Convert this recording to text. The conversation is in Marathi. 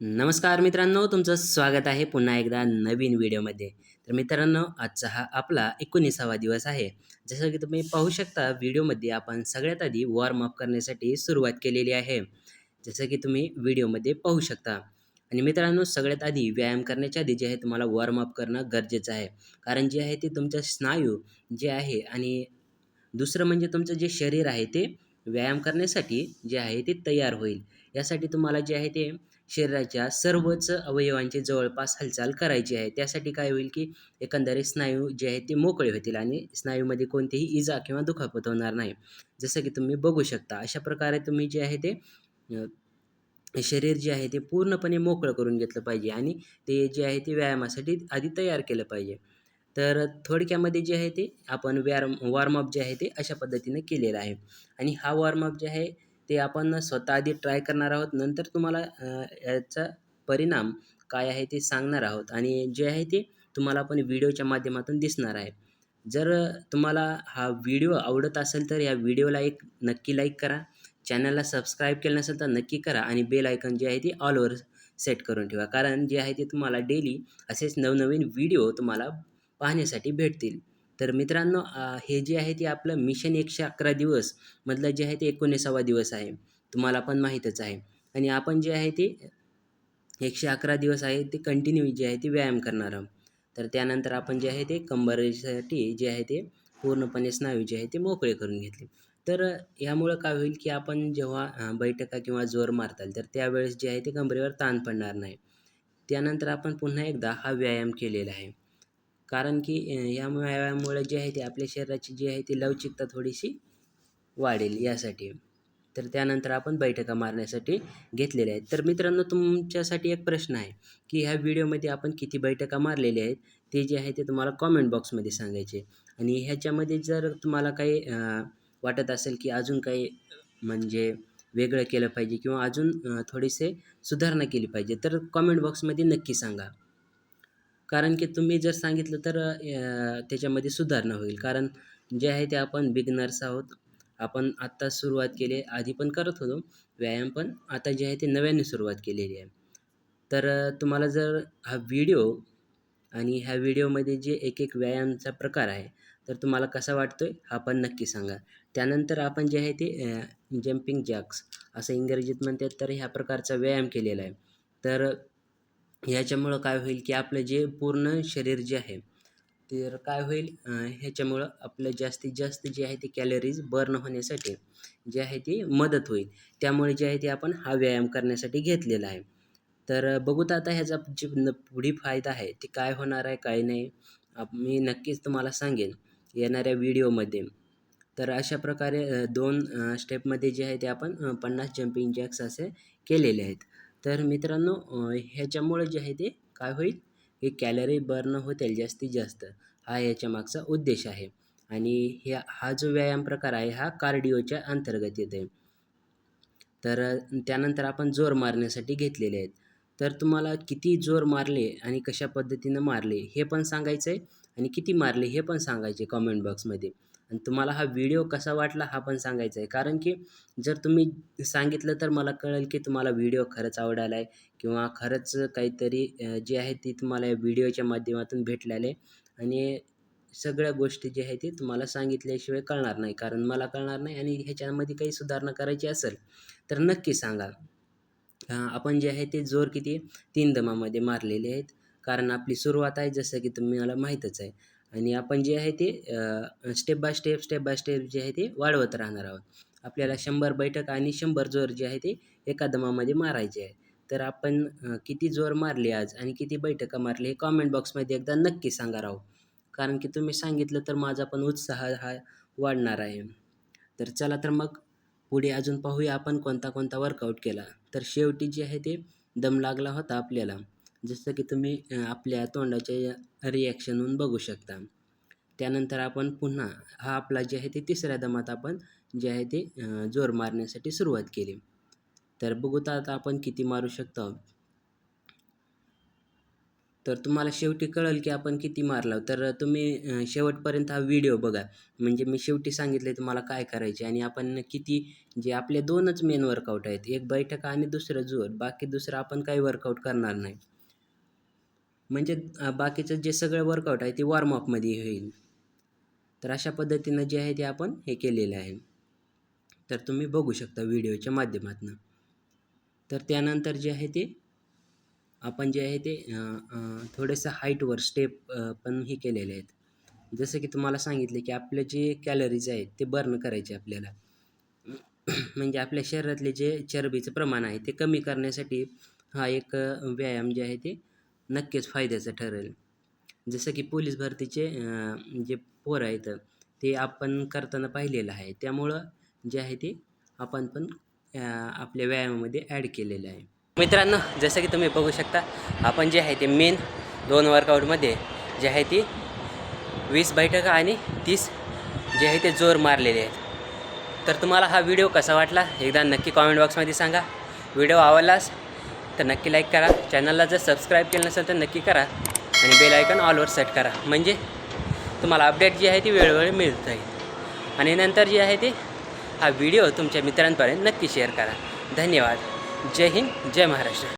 नमस्कार मित्रांनो तुमचं स्वागत आहे पुन्हा एकदा नवीन व्हिडिओमध्ये. तर मित्रांनो आजचा हा आपला एकोणीसावा दिवस आहे. जसं की तुम्ही पाहू शकता व्हिडिओमध्ये आपण सगळ्यात आधी वॉर्मअप करण्यासाठी सुरुवात केलेली आहे. जसं की तुम्ही व्हिडिओमध्ये पाहू शकता. आणि मित्रांनो सगळ्यात आधी व्यायाम करण्याच्या आधी जे आहे तुम्हाला वॉर्मअप करणं गरजेचं आहे. कारण जे आहे ते तुमचं स्नायू जे आहे आणि दुसरं म्हणजे तुमचं जे शरीर आहे ते व्यायाम करण्यासाठी जे आहे ते तयार होईल. यासाठी तुम्हाला जे आहे ते शरीराच्या सर्वच अवयवांची जवळपास हालचाल करायची आहे. त्यासाठी काय होईल की एकंदरीत स्नायू जे आहेत ते मोकळे होतील आणि स्नायूमध्ये कोणतीही इजा किंवा दुखापत होणार नाही. जसं की तुम्ही बघू शकता अशा प्रकारे तुम्ही जे आहे ते शरीर जे आहे ते पूर्णपणे मोकळं करून घेतलं पाहिजे आणि ते जे आहे ते व्यायामासाठी आधी तयार केलं पाहिजे. तर थोडक्यामध्ये जे आहे ते आपण व्यायाम वॉर्मअप जे आहे ते अशा पद्धतीने केलेलं आहे. आणि हा वॉर्मअप जे आहे ते आपण स्वतः आधी ट्राय करणार आहोत. नंतर तुम्हाला याचा परिणाम काय आहे ते सांगणार आहोत. आणि जे आहे ते तुम्हाला पण व्हिडिओच्या माध्यमातून दिसणार आहे. जर तुम्हाला हा व्हिडिओ आवडत असेल तर या व्हिडिओला एक नक्की लाईक करा. चॅनलला सबस्क्राईब केलं नसेल तर नक्की करा आणि बेल आयकन जे आहे ते ऑलवर सेट करून ठेवा. कारण जे आहे ते तुम्हाला डेली असेच नवनवीन व्हिडिओ तुम्हाला पाहण्यासाठी भेटतील. तर मित्रांनो हे जे आहे ते आपलं मिशन एकशे अकरा दिवस मधलं जे आहे ते एकोणीसावा दिवस आहे. तुम्हाला पण माहीतच आहे. आणि आपण जे आहे ते एकशे अकरा दिवस आहे ते कंटिन्यू जे आहे ते व्यायाम करणार आहोत. तर त्यानंतर आपण जे आहे ते कंबरेसाठी जे आहे ते पूर्णपणे स्नायू जे आहे ते मोकळे करून घेतले. तर ह्यामुळं काय होईल की आपण जेव्हा बैठका किंवा जोर मारताल तर त्यावेळेस जे आहे ते कंबरेवर ताण पडणार नाही. त्यानंतर आपण पुन्हा एकदा हा व्यायाम केलेला आहे. कारण की या व्यायामामुळे जे आहे ते आपल्या शरीराची जी आहे ती लवचिकता थोडीशी वाढेल यासाठी. तर त्यानंतर आपण बैठका मारण्यासाठी घेतलेल्या आहेत. तर मित्रांनो तुमच्यासाठी एक प्रश्न आहे की ह्या व्हिडिओमध्ये आपण किती बैठका मारलेल्या आहेत ते जे आहे ते तुम्हाला कॉमेंट बॉक्समध्ये सांगायचे आणि ह्याच्यामध्ये जर तुम्हाला काही वाटत असेल की अजून काही म्हणजे वेगळं केलं पाहिजे किंवा अजून थोडीसे सुधारणा केली पाहिजे तर कॉमेंट बॉक्समध्ये नक्की सांगा. कारण की तुम्ही जर सांगितलं तर त्याच्यामध्ये सुधारणा होईल. कारण जे आहे ते आपण बिगनर्स आहोत. आपण आत्ता सुरुवात केली आधी पण करत होतो व्यायाम पण. आता जे आहे ते नव्याने सुरुवात केलेली आहे. तर तुम्हाला जर हा व्हिडिओ आणि ह्या व्हिडिओमध्ये जे एक एक व्यायामचा प्रकार आहे तर तुम्हाला कसा वाटतो आहे हा पण नक्की सांगा. त्यानंतर आपण जे आहे ते जम्पिंग जॅक्स असं इंग्रजीत म्हणतात तर ह्या प्रकारचा व्यायाम केलेला आहे. तर ह्याच्यामुळं काय होईल की आपलं जे पूर्ण शरीर जे आहे तर काय होईल ह्याच्यामुळं आपलं जास्तीत जास्त जे आहे ते कॅलरीज बर्न होण्यासाठी जे आहे ती मदत होईल. त्यामुळे जे आहे ते आपण हा व्यायाम करण्यासाठी घेतलेला आहे. तर बघूत आता ह्याचा जे न पुढे फायदा आहे ते काय होणार आहे काय नाही मी नक्कीच तुम्हाला सांगेन येणाऱ्या व्हिडिओमध्ये. तर अशा प्रकारे दोन स्टेपमध्ये जे आहे ते आपण पन्नास जम्पिंग जॅक्स असे केलेले आहेत. तर मित्रांनो ह्याच्यामुळे जे आहे ते काय होईल हे कॅलरी बर्न होतील जास्तीत जास्त. हा याच्या मागचा उद्देश आहे. आणि ह्या हा जो व्यायाम प्रकार आहे हा कार्डिओच्या अंतर्गत येत आहे तर त्यानंतर आपण जोर मारण्यासाठी घेतलेले आहेत. तर तुम्हाला किती जोर मारले आणि कशा पद्धतीनं मारले हे पण सांगायचं आहे आणि किती मारले हे पण सांगायचे कमेंट बॉक्समध्ये आणि तुम्हाला हा व्हिडिओ कसा वाटला हा पण सांगायचा आहे. कारण की जर तुम्ही सांगितलं तर मला कळेल की तुम्हाला व्हिडिओ खरंच आवडायला आहे किंवा खरंच काहीतरी जे आहे ती तुम्हाला या व्हिडिओच्या माध्यमातून भेटलेलं आहे आणि सगळ्या गोष्टी ज्या आहे ते तुम्हाला सांगितल्याशिवाय कळणार नाही. कारण मला कळणार नाही आणि ह्याच्यामध्ये काही सुधारणा करायची असेल तर नक्की सांगा. आपण जे आहे ते जोर किती? तीन दमामध्ये मारलेले आहेत. कारण आपली सुरुवात आहे जसं की तुम्हाला माहीतच आहे. आणि आपण जे आहे ते step by step step by step जे आहे ते वाढवत राहणार आहोत. आपल्याला शंभर बैठक आणि शंभर जोर जे आहे ते एका दमामध्ये मारायचे आहे तर आपण किती जोर मारले आज आणि किती बैठका मारली हे कॉमेंट बॉक्समध्ये एकदा नक्की सांगा राहू कारण की तुम्ही सांगितलं तर माझा पण उत्साह हा वाढणार आहे. तर चला तर मग पुढे अजून पाहूया आपण कोणता कोणता वर्कआउट केला. तर शेवटी जे आहे ते दम लागला होता आपल्याला. जसं की तुम्ही आपल्या तोंडाच्या रिॲक्शनहून बघू शकता. त्यानंतर आपण पुन्हा हा आपला जे आहे ते तिसऱ्या दमात आपण जे आहे ते जोर मारण्यासाठी सुरुवात केली. तर बघू तर आता आपण किती मारू शकतो. तर तुम्हाला शेवटी कळेल की आपण किती मारला. तर तुम्ही शेवटपर्यंत हा व्हिडिओ बघा. म्हणजे मी शेवटी सांगितले तुम्हाला काय करायचे आणि आपण किती जे आपले दोनच मेन वर्कआउट आहेत. एक बैठक आणि दुसरं जोर. बाकी दुसरं आपण काही वर्कआउट करणार नाही. म्हणजे बाकीचं जे सगळं वर्कआउट आहे ते वॉर्मअपमध्ये होईल. तर अशा पद्धतीनं जे आहे ते आपण हे केलेलं आहे. तर तुम्ही बघू शकता व्हिडिओच्या माध्यमातून. तर त्यानंतर जे आहे ते आपण जे आहे ते थोडंसं हाईटवर स्टेप पण हे केलेले आहेत. जसं की तुम्हाला सांगितले की आपले जे कॅलरीज आहेत ते बर्न करायचे आपल्याला. म्हणजे आपल्या शरीरातले जे चरबीचं प्रमाण आहे ते कमी करण्यासाठी हा एक व्यायाम जे आहे ते नक्कीच फायद्याचं ठरेल. जसं की पोलीस भरतीचे जे पोरं आहेत ते आपण करताना पाहिलेलं आहे. त्यामुळं जे आहे ते आपण पण आपल्या व्यायामामध्ये ॲड केलेलं आहे. मित्रांनो जसं की तुम्ही बघू शकता आपण जे आहे ते मेन दोन वर्कआउटमध्ये जे आहे ती वीस बैठका आणि तीस जे आहे ते जोर मारलेले आहेत. तर तुम्हाला हा व्हिडिओ कसा वाटला एकदा नक्की कॉमेंट बॉक्समध्ये सांगा. व्हिडिओ आवडलास तर नक्की लाईक करा. चॅनलला जर सबस्क्राईब केलं नसेल तर नक्की करा. आणि बेल आयकॉन ऑलवर सेट करा. म्हणजे तुम्हाला अपडेट जी आहे ती वेळोवेळी मिळत जाईल. आणि नंतर जी आहे ते हा व्हिडिओ तुमच्या मित्रांपर्यंत नक्की शेअर करा. धन्यवाद. जय हिंद जय महाराष्ट्र.